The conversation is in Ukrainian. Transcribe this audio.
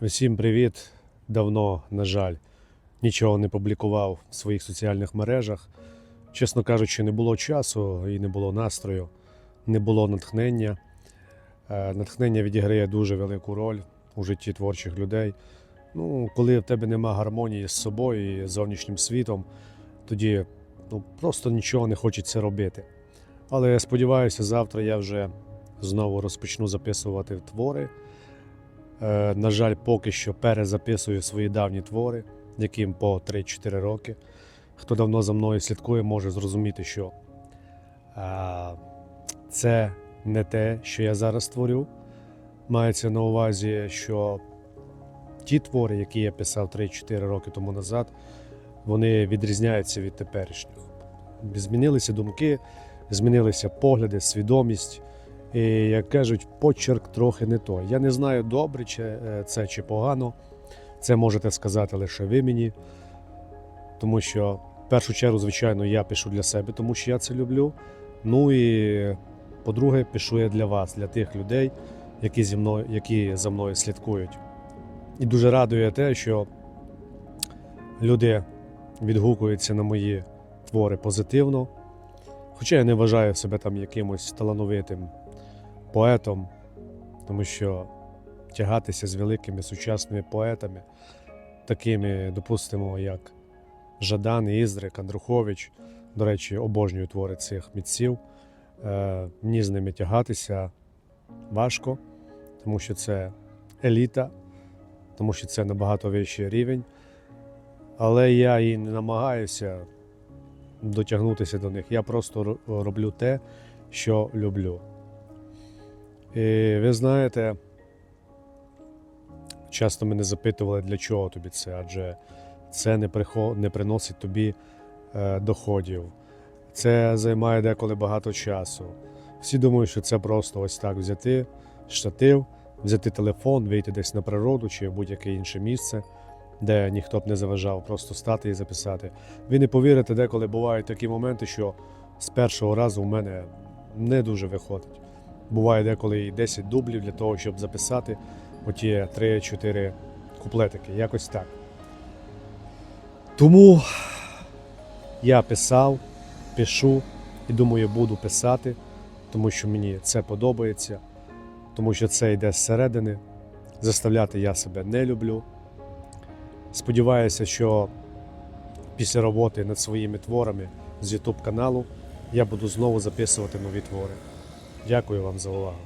Усім привіт! Давно, на жаль, нічого не публікував в своїх соціальних мережах. Чесно кажучи, не було часу і не було настрою, не було натхнення. Е, Натхнення відіграє дуже велику роль у житті творчих людей. Ну, коли в тебе нема гармонії з собою і зовнішнім світом, тоді ну, просто нічого не хочеться робити. Але я сподіваюся, завтра я вже знову розпочну записувати твори. Е, на жаль, поки що перезаписую свої давні твори, яким по 3-4 роки. Хто давно за мною слідкує, може зрозуміти, що е, це не те, що я зараз творю. Мається на увазі, що ті твори, які я писав 3-4 роки тому назад, вони відрізняються від теперішніх. Змінилися думки, змінилися погляди, свідомість. І, як кажуть, почерк трохи не той. Я не знаю, добре чи е, це чи погано. Це можете сказати лише ви мені. Тому що, в першу чергу, звичайно, я пишу для себе, тому що я це люблю. Ну і по-друге, пишу я для вас, для тих людей, які, зі мною, які за мною слідкують. І дуже радує те, що люди відгукуються на мої твори позитивно. Хоча я не вважаю себе там якимось талановитим поетом, тому що тягатися з великими сучасними поетами, такими, допустимо, як Жадан, Іздрик, Андрухович, до речі, обожнюю твори цих митців. Е, Мені з ними тягатися важко, тому що це еліта, тому що це набагато вищий рівень. Але я і не намагаюся дотягнутися до них. Я просто роблю те, що люблю. І ви знаєте, часто мене запитували, для чого тобі це, адже це не, прихо... не приносить тобі е, доходів. Це займає деколи багато часу. Всі думають, що це просто ось так взяти штатив, взяти телефон, вийти десь на природу чи в будь-яке інше місце, де ніхто б не заважав, просто стати і записати. Ви не повірите, деколи бувають такі моменти, що з першого разу в мене не дуже виходить. Буває деколи і 10 дублів для того, щоб записати оті 3-4 куплетики. Якось так. Тому я писав, пишу і думаю, буду писати, тому що мені це подобається, тому що це йде зсередини. Заставляти я себе не люблю. Сподіваюся, що після роботи над своїми творами з YouTube каналу я буду знову записувати нові твори. Дякую вам за увагу.